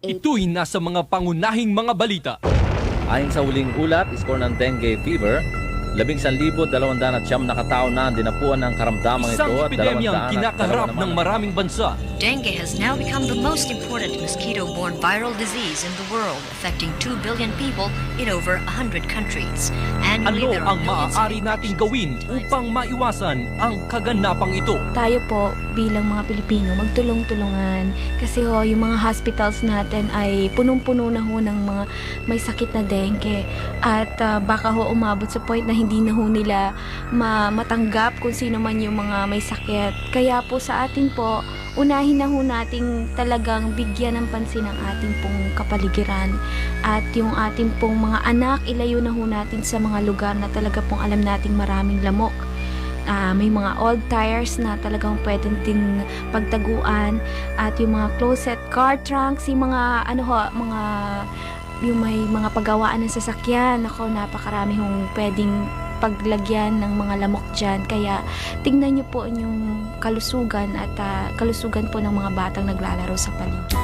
Ito'y nasa mga pangunahing mga balita. Ayon sa huling ulat, score ng dengue fever, 11,200 na katao na ang dinapuan ng karamdamang ito Isang at epidemyang 200 kinakaharap ng maraming bansa. Dengue has now become the most important mosquito-borne viral disease in the world, affecting 2 billion people in over 100 countries. Annually, Ano there are ang maaari nating gawin upang maiwasan ang kaganapang ito? tayo po bilang mga Pilipino magtulong-tulungan kasi ho yung mga hospitals natin ay punong-puno na ho ng mga may sakit na dengue at ah, baka ho umabot sa point na hindi na ho nila ma- matanggap kung sino man yung mga may sakit. Kaya po sa atin po unahin na ho nating talagang bigyan ng pansin ang ating pong kapaligiran. At yung ating pong mga anak ilayo na ho natin sa mga lugar na talaga pong alam nating maraming lamok. Ah, may mga old tires na talagang pwedeng ting pagtaguan. At yung mga closet car trunks, yung mga ano ho, mga yung may mga pagawaan ng sasakyan, ako napakarami hong pwedeng paglagyan ng mga lamok dyan. Kaya tingnan nyo po yung kalusugan at ah, kalusugan po ng mga batang naglalaro sa paligid.